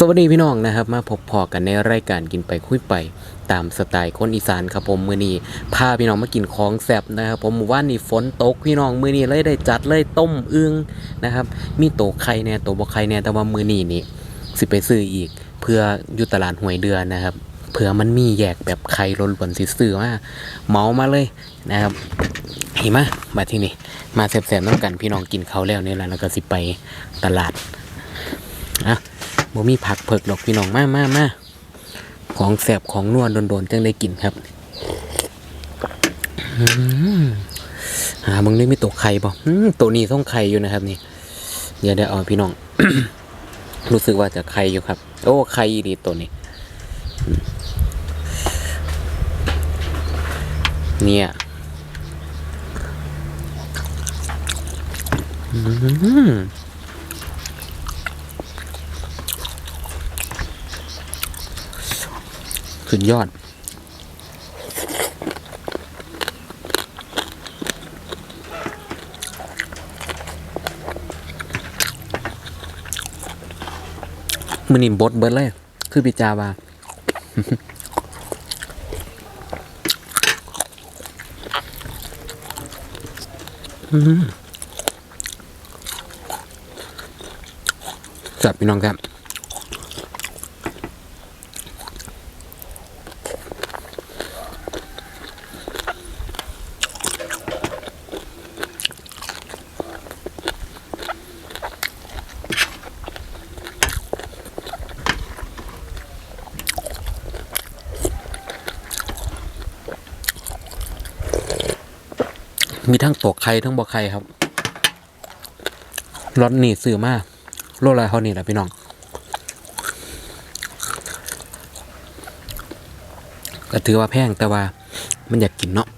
สวัสดีพี่น้องนะครับ มาพบพอกันในรายการกินไปคุยไปตามสไตล์คนอีสานครับผมมือนี้พาพี่น้องมากินของแซ่บนะครับผมหมู่านนี่ฝนตกพี่น้องมือนี้เลยได้จัดเลยต้มอึ่งนะครับ มีโตไข่แน่โตบ่ไข่แน่แต่ว่ามือนี้นี่สิไปซื้ออีก เพื่ออยู่ตลาดหวยเดือนนะครับเผื่อมันมีแยกแบบไข่ล้วนๆสิซื้อมาเมามาเลยนะครับเห็นไหมมาที่นี่มาแซ่บๆน้ำกันพี่น้องกินเขาแล้วนี่แหละแล้วก็สิไปตลาดอะ บ่มีผักเผือกดอกพี่น้องมามามาของแสบของนวลโดนๆจังได้กินครับอืมหามึงนี่มีตัวไข่บ่อืมตัวนี้ต้องไข่อยู่นะครับ นี่เดี๋ยวเดี๋ยวเอาพี่น้อง รู้สึกว่าจะไข่อยู่ครับ โอ้ไข่ดีตัวนี้ เนี่ยอืม สุดยอด มือนิ่มบดเบิดเลย คือพิจาวาอืมจับพี่น้องครับ มีทั้งตกไข่ทั้งบ่ไข่ครับรถนี่ซื้อมาโลละเท่านี้แหละพี่น้องก็ถือว่าแพงแต่ว่ามันอยากกินเนาะ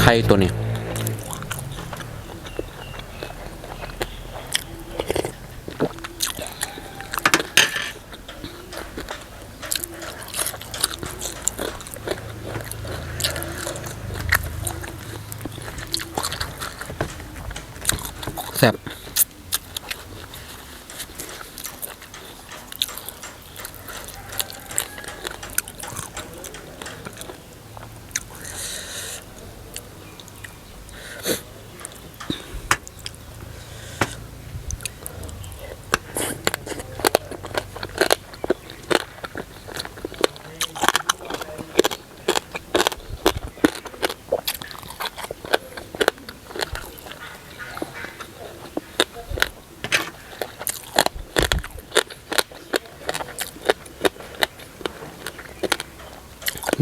ไข่ตัวนี้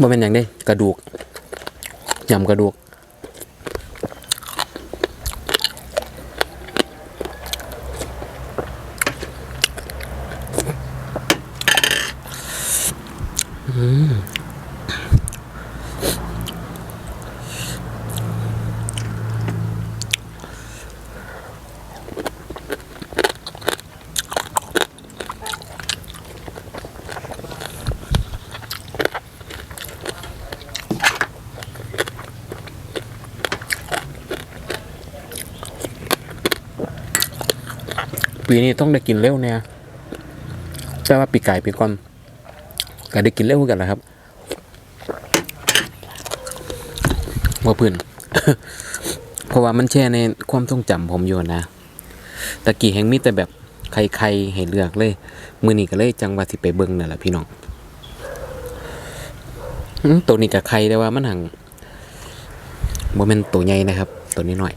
บ่เป็นอย่างได้กระดูกยำกระดูก ปีนี้ต้องได้กินเร็วเนี่ยแต่ว่าปีไก่ปีก่อนก็ได้กินเร็วกันแหละครับว่าพื้นเพราะว่ามันแช่ในความทรงจำผมอยู่นะตะกี้แห่งมีแต่แบบใครๆให้เลือกเลย มือนี้ก็เลยจังว่าสิไปเบิ่งนั่นแหละพี่น้องตัวนี้กับใครแต่ว่ามันหังโมเมนต์ตัวใหญ่นะครับ ตัวนี้หน่อย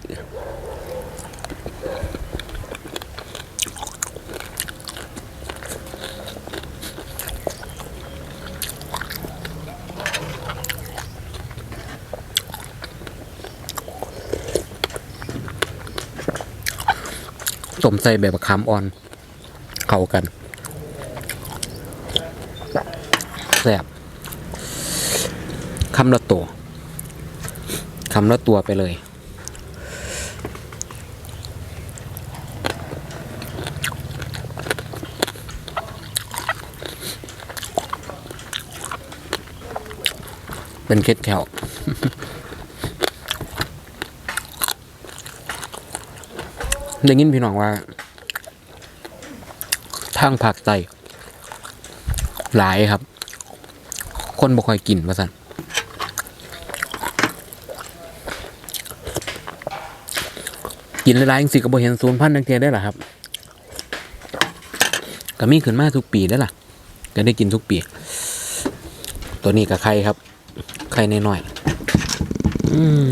สมใส่แบบมะมอ่อน เข้ากันแซ่บคำละตัวคำละตัวไปเลยเป็นเคล็ดแถว ได้ยินพี่น้องว่า ทางภาคใต้หลายครับ คนบ่ค่อยกินว่าสั่นกินหลายๆจังสิก็บ่เห็นศูนย์พันธุ์ทังเทียได้หรอครับก็มีขึ้นมาทุกปีได้อล่ะ ก็ได้กินทุกปี ตัวนี้กับไข่ครับ ไข่น้อยๆอืม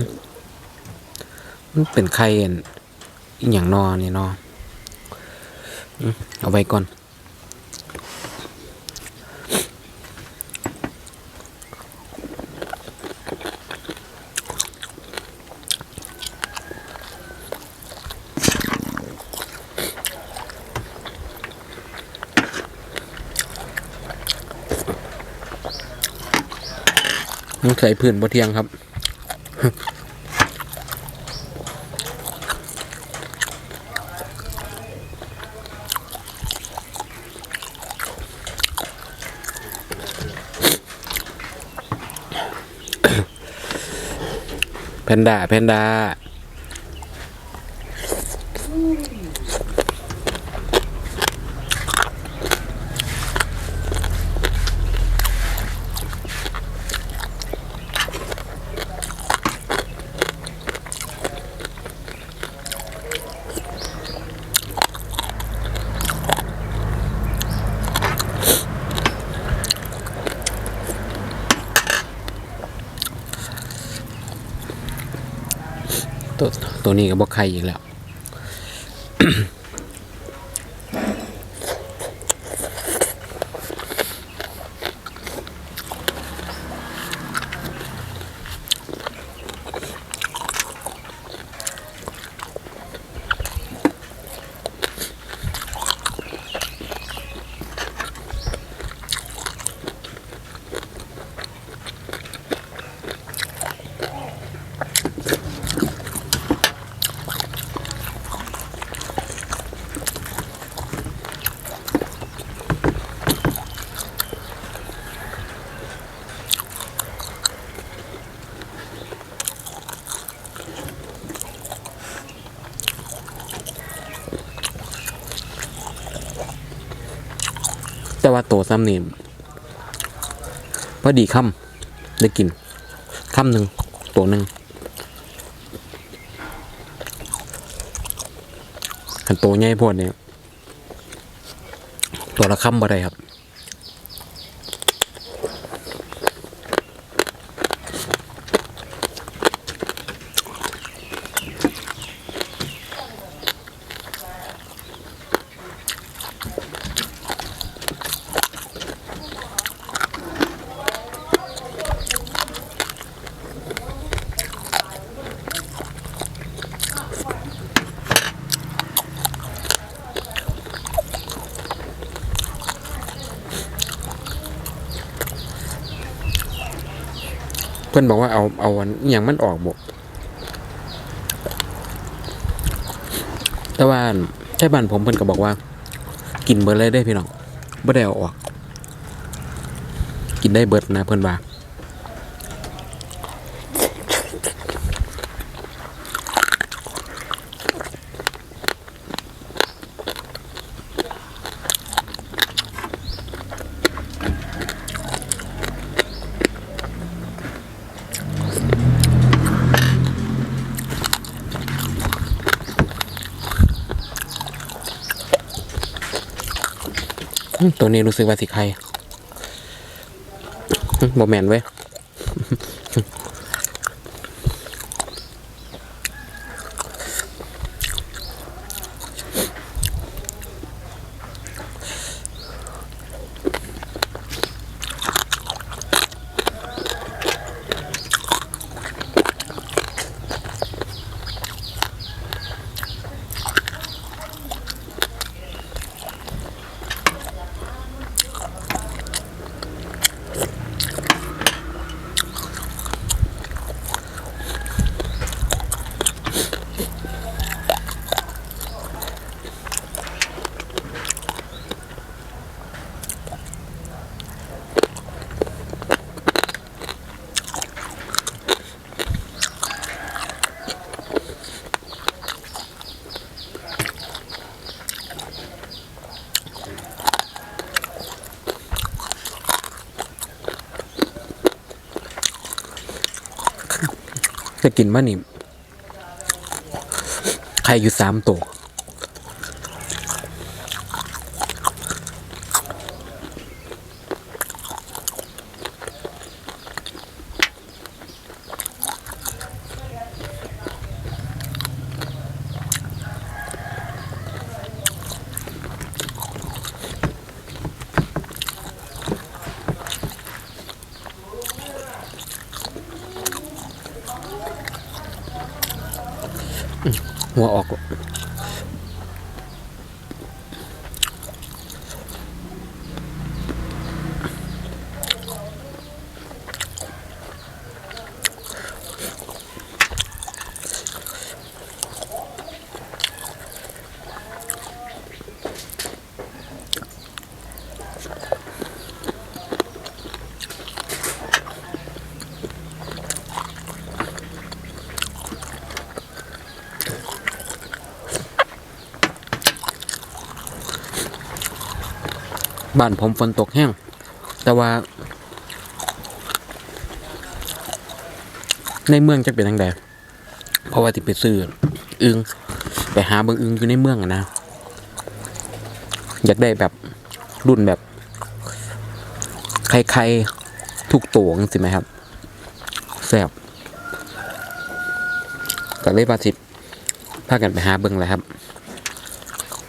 มันเป็นไข่ อันอหย่างนอนี่นอเอาไว้ก่อนมันใส่พื้นบ่เทียงครับ แพนด้าแพนด้า ตัวตัวนี้ก็บอกใครอีกแล้ว แต่ว่าโตซ้ำนี่พอดีค่ำได้กินค่ำหนึ่งตัวหนึ่งขันโตใหญ่พวดเนี่ยตัวละค่ำบ่ได้ครับ เพื่อนบอกว่าเอาเอาอันอย่างมันออกบกแต่ว่าใช่บ้านผมเพื่อนก็บอกว่า กินเบิร์ดเลยได้พี่น้องไม่ได้เอาออก กินได้เบิร์ดนะเพื่อนบ่า ตัวนี้รู้สึกว่าสิใครบอแมนเว้ย แต่กินมะนี่ใครอยู่สามตัว หัวออก บ้านผมฝนตกแห้ง แต่ว่า ในเมืองจะเป็นยังไงเพราะว่าที่ไปซื้ออึงไปหาเบางอึงอยู่ในเมืองนะ อยากได้แบบรุ่นแบบใครๆทุกตัวงสิไหมครับแซ่บก็เลยว่าสิพากันไปหาเบิ่งแหละครับ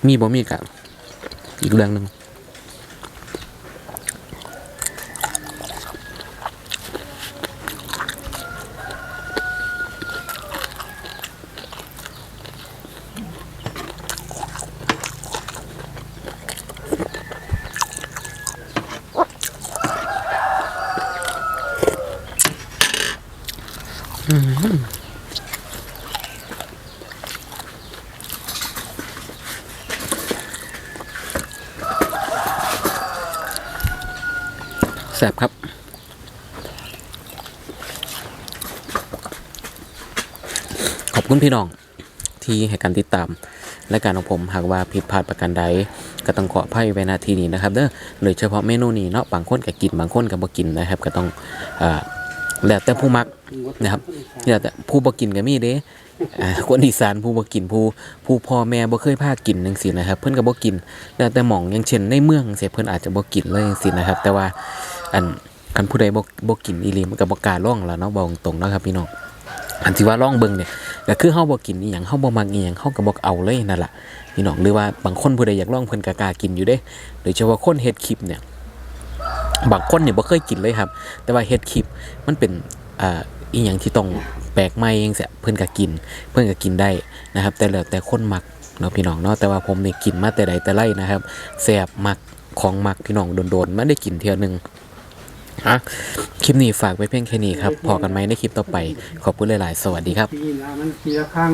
มีบ่มีกับอีกเรื่องหนึ่ง แซ่บครับ ขอบคุณพี่น้องที่ให้การติดตามและการของผมหากว่าผิดพลาดประการใดก็ต้องขออภัยไว้ณทีนี้นะครับเด้อโดยเฉพาะเมนูนี้เนาะบางคนก็กินบางคนก็บ่กินนะครับ ก็ต้องอ่าแล้วแต่ผู้มักนะครับแล้วแต่ผู้บ่กินก็มีเด้อคนอีสานผู้บ่กินผู้ผู้พ่อแม่บ่เคยพากินจังซี่นะครับ เพิ่นก็บ่กินแล้วแต่หม่องอย่างเช่นในเมืองเสียเพิ่นอาจจะบ่กินเลยจังซี่นะครับ แต่ว่า อันคันผู้ใดบ่บ่กินอีหลีมันก็บ่กล้าลองแล้วเนาะบอกตรงๆเนาะครับพี่น้องอันที่ว่าลองเบิ่งเนี่ยก็คือเฮาบ่กินอีหยังเฮาบ่มักอีหยังเฮาก็บ่เอาเลยนั่นล่ะพี่น้องหรือว่าบางคนผู้ใดอยากลองเพิ่นก็กล้ากินอยู่เด้โดยเฉพาะคนเฮ็ดคลิปเนี่ยบางคนเนี่ยบ่เคยกินเลยครับ แต่ว่าเฮ็ดคลิปมันเป็นอ่าอีหยังที่ต้องแปลกใหม่จังซี่เพิ่นก็กิน เพิ่นก็กินได้นะครับ แต่แล้วแต่คนมักเนาะพี่น้องเนาะแต่ว่าผมเนี่ยกินมาแต่ใดแต่ไรนะครับแซ่บมักของมักพี่น้องโดนๆมันได้กินเทื่อหนึง อะคลิปนี้ฝากไว้เพียงแค่นี้ครับพอกันไหมในคลิปต่อไป ขอบคุณหลาย ๆ สวัสดีครับ ปีละมันปีละครั้ง